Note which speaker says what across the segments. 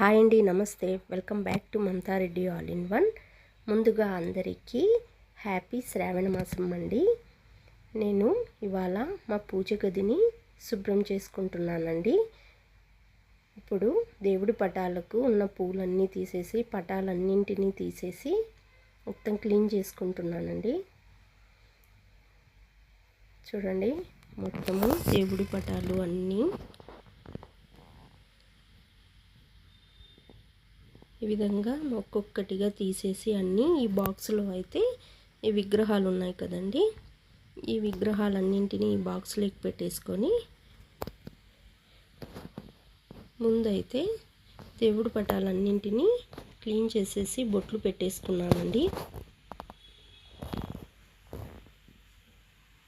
Speaker 1: Hi అండి నమస్తే. Welcome back to Mamatha Reddy all in one. ముందుగా అందరికీ హ్యాపీ శ్రావణ మాసం అండి. నేను ఇవాళ మా పూజ గదిని శుభ్రం చేసుకుంటున్నానండి. ఇప్పుడు దేవుడి పటాలకు ఉన్న పూలన్నీ తీసేసి పటాలన్నింటినీ తీసేసి మొత్తం క్లీన్ చేసుకుంటున్నానండి. చూడండి మొత్తము దేవుడి పటాలు అన్నీ ఈ విధంగా ఒక్కొక్కటిగా తీసేసి అన్నీ ఈ బాక్స్లో అయితే ఈ విగ్రహాలు ఉన్నాయి కదండి. ఈ విగ్రహాలన్నింటినీ ఈ బాక్స్లోకి పెట్టేసుకొని ముందైతే దేవుడు పటాలన్నింటినీ క్లీన్ చేసేసి బొట్లు పెట్టేసుకున్నానండి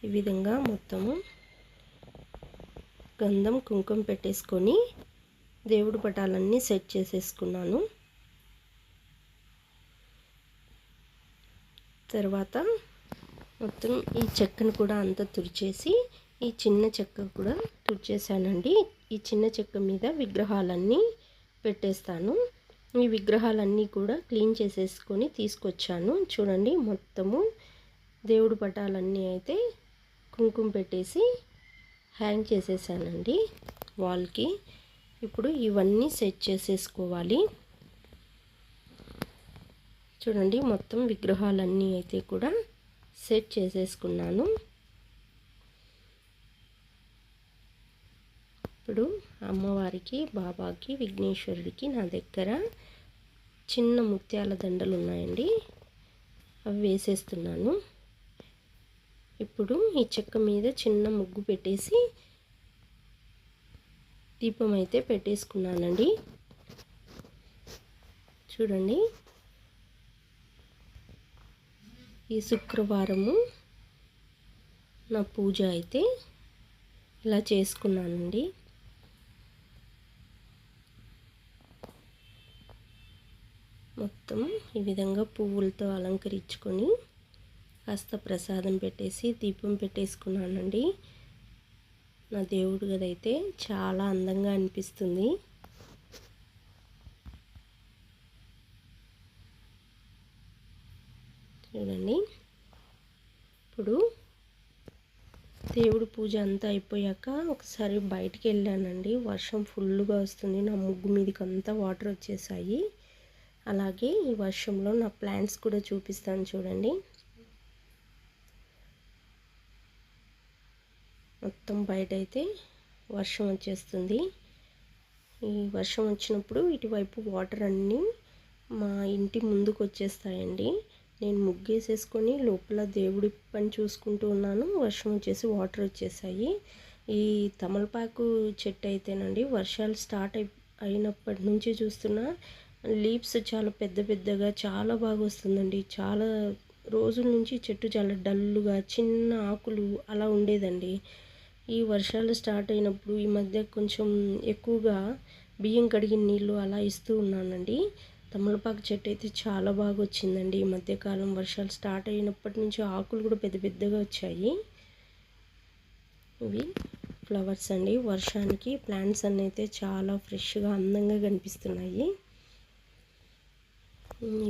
Speaker 1: ఈ విధంగా మొత్తము గంధం కుంకుమ పెట్టేసుకొని దేవుడు పటాలన్నీ సెట్ చేసేసుకున్నాను. తర్వాత మొత్తం ఈ చెక్కను కూడా అంతా తుడిచేసి ఈ చిన్న చెక్క కూడా తుడిచేసానండి. ఈ చిన్న చెక్క మీద విగ్రహాలన్నీ పెట్టేస్తాను. ఈ విగ్రహాలన్నీ కూడా క్లీన్ చేసేసుకొని తీసుకొచ్చాను. చూడండి మొత్తము దేవుడు పటాలన్నీ అయితే కుంకుమ పెట్టేసి హ్యాంగ్ చేసేసానండి వాల్కి. ఇప్పుడు ఇవన్నీ సెట్ చేసేసుకోవాలి. చూడండి మొత్తం విగ్రహాలన్నీ అయితే కూడా సెట్ చేసేసుకున్నాను. ఇప్పుడు అమ్మవారికి బాబాకి విఘ్నేశ్వరుడికి నా దగ్గర చిన్న ముత్యాల దండలు ఉన్నాయండి. అవి వేసేస్తున్నాను. ఇప్పుడు ఈ చెక్క మీద చిన్న ముగ్గు పెట్టేసి దీపం అయితే పెట్టేసుకున్నానండి. చూడండి ఈ శుక్రవారము నా పూజ అయితే ఇలా చేసుకున్నానండి. మొత్తం ఈ విధంగా పువ్వులతో అలంకరించుకొని కాస్త ప్రసాదం పెట్టేసి దీపం పెట్టేసుకున్నానండి. నా దేవుడు గదైతే చాలా అందంగా అనిపిస్తుంది. చూడండి. ఇప్పుడు దేవుడు పూజ అంతా అయిపోయాక ఒకసారి బయటికి వెళ్ళానండి. వర్షం ఫుల్గా వస్తుంది. నా ముగ్గు మీదకి అంతా వాటర్ వచ్చేసాయి. అలాగే ఈ వర్షంలో నా ప్లాంట్స్ కూడా చూపిస్తాను చూడండి. మొత్తం బయట అయితే వర్షం వచ్చేస్తుంది. ఈ వర్షం వచ్చినప్పుడు ఇటువైపు వాటర్ అన్నీ మా ఇంటి ముందుకు వచ్చేస్తాయండి నేను ముగ్గేసేసుకొని లోపల దేవుడి పని చూసుకుంటూ ఉన్నాను. వర్షం వచ్చేసి వాటర్ వచ్చేసాయి. ఈ తమలపాకు చెట్టు అయితేనండి వర్షాలు స్టార్ట్ అయి అయినప్పటి నుంచి చూస్తున్నా లీవ్స్ చాలా పెద్ద పెద్దగా చాలా బాగా వస్తుందండి. చాలా రోజుల నుంచి చెట్టు చాలా డల్లుగా చిన్న ఆకులు అలా ఉండేదండి. ఈ వర్షాలు స్టార్ట్ అయినప్పుడు ఈ మధ్య కొంచెం ఎక్కువగా బియ్యం కడిగిన నీళ్ళు అలా ఇస్తూ ఉన్నానండి. తమలపాకు చెట్టు అయితే చాలా బాగా వచ్చిందండి ఈ మధ్యకాలం వర్షాలు స్టార్ట్ అయినప్పటి నుంచి ఆకులు కూడా పెద్ద పెద్దగా వచ్చాయి. ఇవి ఫ్లవర్స్ అండి. వర్షానికి ప్లాంట్స్ అన్నీ అయితే చాలా ఫ్రెష్గా అందంగా కనిపిస్తున్నాయి.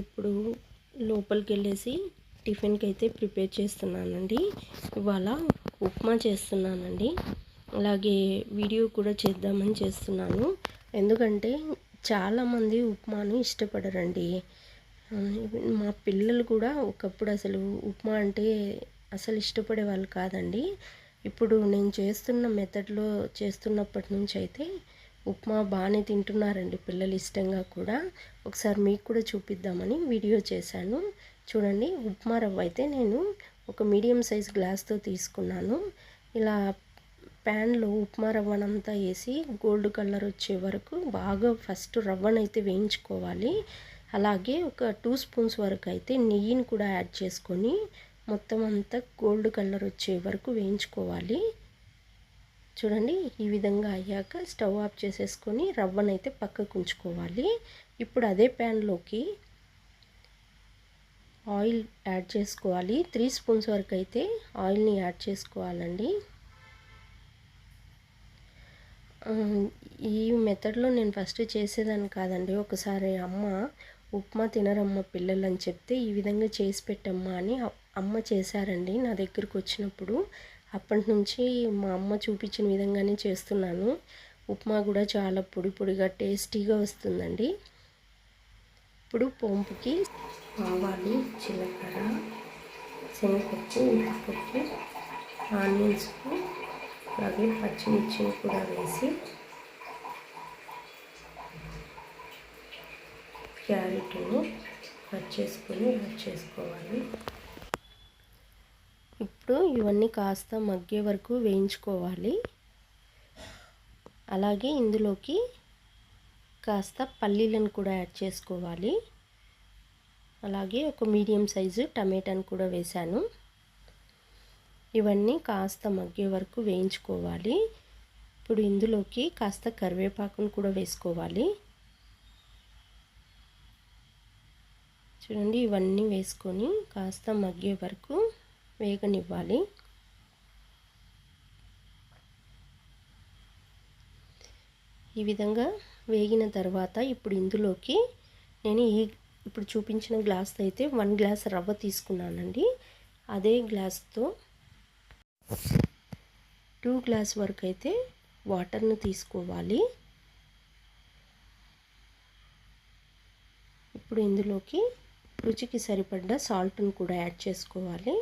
Speaker 1: ఇప్పుడు లోపలికి వెళ్ళేసి టిఫిన్కి అయితే ప్రిపేర్ చేస్తున్నానండి. ఇవాళ ఉప్మా చేస్తున్నానండి. అలాగే వీడియో కూడా చేద్దామని చేస్తున్నాను. ఎందుకంటే చాలామంది ఉప్మాను ఇష్టపడరండి. మా పిల్లలు కూడా ఒకప్పుడు అసలు ఉప్మా అంటే అసలు ఇష్టపడే వాళ్ళు కాదండి. ఇప్పుడు నేను చేస్తున్న మెథడ్లో చేస్తున్నప్పటి నుంచి అయితే ఉప్మా బాగానే తింటున్నారండి పిల్లలు ఇష్టంగా కూడా. ఒకసారి మీకు కూడా చూపిద్దామని వీడియో చేశాను. చూడండి ఉప్మా రవ్వ అయితే నేను ఒక మీడియం సైజ్ గ్లాస్తో తీసుకున్నాను. ఇలా ప్యాన్లో ఉప్మా రవ్వనంతా వేసి గోల్డ్ కలర్ వచ్చే వరకు బాగా ఫస్ట్ రవ్వనైతే వేయించుకోవాలి. అలాగే ఒక టూ స్పూన్స్ వరకు అయితే నెయ్యిని కూడా యాడ్ చేసుకొని మొత్తం అంతా గోల్డ్ కలర్ వచ్చే వరకు వేయించుకోవాలి. చూడండి ఈ విధంగా అయ్యాక స్టవ్ ఆఫ్ చేసేసుకొని రవ్వనైతే పక్కకు ఉంచుకోవాలి. ఇప్పుడు అదే ప్యాన్లోకి ఆయిల్ యాడ్ చేసుకోవాలి. త్రీ స్పూన్స్ వరకు అయితే ఆయిల్ని యాడ్ చేసుకోవాలండి. ఈ మెథడ్లో నేను ఫస్ట్ చేసేదాన్ని కాదండి. ఒకసారి అమ్మ ఉప్మా తినరమ్మ పిల్లలు అని చెప్తే ఈ విధంగా చేసి పెట్టమ్మా అని అమ్మ చేశారండి నా దగ్గరికి వచ్చినప్పుడు. అప్పటి నుంచి మా అమ్మ చూపించిన విధంగానే చేస్తున్నాను. ఉప్మా కూడా చాలా పొడి పొడిగా టేస్టీగా వస్తుందండి. ఇప్పుడు పోంపుకి ఆవాలు జీలకర్ర శనగపప్పు ఉల్లిపప్పు ఆనియన్స్ అలాగే పచ్చిమిర్చిని కూడా వేసి క్యారెట్ను కట్ చేసుకొని యాడ్ చేసుకోవాలి. ఇప్పుడు ఇవన్నీ కాస్త మగ్గే వరకు వేయించుకోవాలి. అలాగే ఇందులోకి కాస్త పల్లీలను కూడా యాడ్ చేసుకోవాలి. అలాగే ఒక మీడియం సైజు టమాటాను కూడా వేశాను. ఇవన్నీ కాస్త మగ్గే వరకు వేయించుకోవాలి. ఇప్పుడు ఇందులోకి కాస్త కరివేపాకును కూడా వేసుకోవాలి. చూడండి ఇవన్నీ వేసుకొని కాస్త మగ్గే వరకు వేగనివ్వాలి. ఈ విధంగా వేగిన తర్వాత ఇప్పుడు ఇందులోకి నేను ఈ ఇప్పుడు చూపించిన గ్లాస్ అయితే వన్ గ్లాస్ రవ్వ తీసుకున్నానండి. అదే గ్లాస్తో టూ గ్లాస్ వరకు అయితే వాటర్ను తీసుకోవాలి. ఇప్పుడు ఇందులోకి రుచికి సరిపడ్డ సాల్ట్ను కూడా యాడ్ చేసుకోవాలి.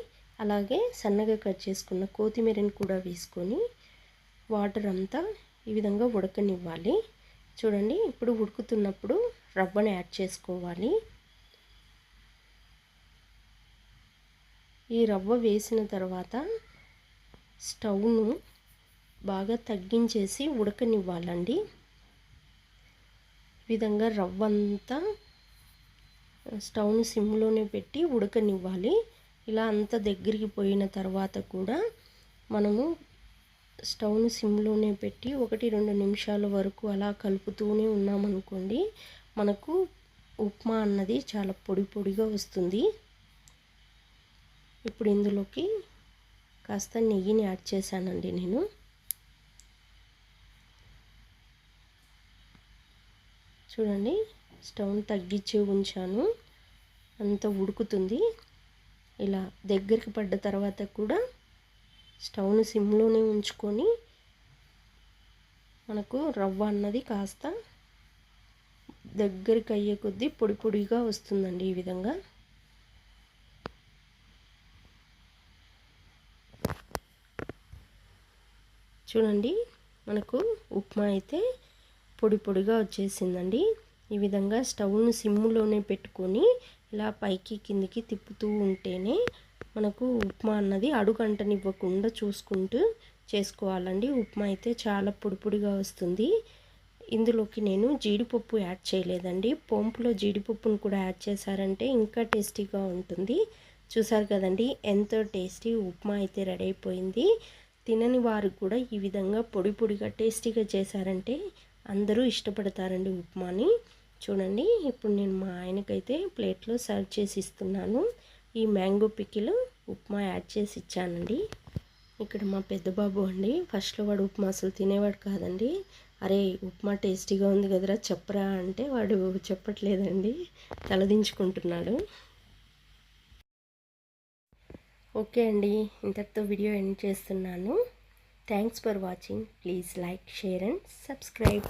Speaker 1: అలాగే సన్నగా కట్ చేసుకున్న కొత్తిమీరని కూడా వేసుకొని వాటర్ అంతా ఈ విధంగా ఉడకనివ్వాలి. చూడండి ఇప్పుడు ఉడుకుతున్నప్పుడు రవ్వను యాడ్ చేసుకోవాలి. ఈ రవ్వ వేసిన తర్వాత స్టవ్ను బాగా తగ్గించేసి ఉడకనివ్వాలండి. ఈ విధంగా రవ్వ అంతా స్టవ్ని సిమ్లోనే పెట్టి ఉడకనివ్వాలి. ఇలా అంత దగ్గరికి పోయిన తర్వాత కూడా మనము స్టవ్ని సిమ్లోనే పెట్టి ఒకటి రెండు నిమిషాల వరకు అలా కలుపుతూనే ఉన్నామనుకోండి మనకు ఉప్మా అన్నది చాలా పొడి పొడిగా వస్తుంది. ఇప్పుడు ఇందులోకి కాస్త నెయ్యిని యాడ్ చేశానండి నేను. చూడండి స్టవ్ని తగ్గించి ఉంచాను. అంత ఉడుకుతుంది. ఇలా దగ్గరికి పడ్డ తర్వాత కూడా స్టవ్ని సిమ్లోనే ఉంచుకొని మనకు రవ్వ అన్నది కాస్త దగ్గరికి అయ్యే కొద్దీ పొడి పొడిగా వస్తుందండి ఈ విధంగా. చూడండి మనకు ఉప్మా అయితే పొడి పొడిగా వచ్చేసిందండి. ఈ విధంగా స్టవ్ను సిమ్లోనే పెట్టుకొని ఇలా పైకి కిందికి తిప్పుతూ ఉంటేనే మనకు ఉప్మా అన్నది అడుగంటనివ్వకుండా చూసుకుంటూ చేసుకోవాలండి. ఉప్మా అయితే చాలా పొడిపొడిగా వస్తుంది. ఇందులోకి నేను జీడిపప్పు యాడ్ చేయలేదండి. పోంపులో జీడిపప్పును కూడా యాడ్ చేశారంటే ఇంకా టేస్టీగా ఉంటుంది. చూసారు కదండి ఎంతో టేస్టీ ఉప్మా అయితే రెడీ అయిపోయింది. తినని వారు కూడా ఈ విధంగా పొడి పొడిగా టేస్టీగా చేశారంటే అందరూ ఇష్టపడతారండి ఉప్మాని. చూడండి ఇప్పుడు నేను మా ఆయనకైతే ప్లేట్లో సర్వ్ చేసి ఇస్తున్నాను. ఈ మ్యాంగో పికిల్ ఉప్మా యాడ్ చేసి ఇచ్చానండి. ఇక్కడ మా పెద్ద బాబు అండి ఫస్ట్లో వాడు ఉప్మా అసలు తినేవాడు కాదండి. అరే ఉప్మా టేస్టీగా ఉంది కదరా చెప్పరా అంటే వాడు చెప్పట్లేదండి తలదించుకుంటున్నాడు. ఓకే అండి ఇంతటితో వీడియో ఎండ్ చేస్తున్నాను. Thanks for watching. Please like share and subscribe.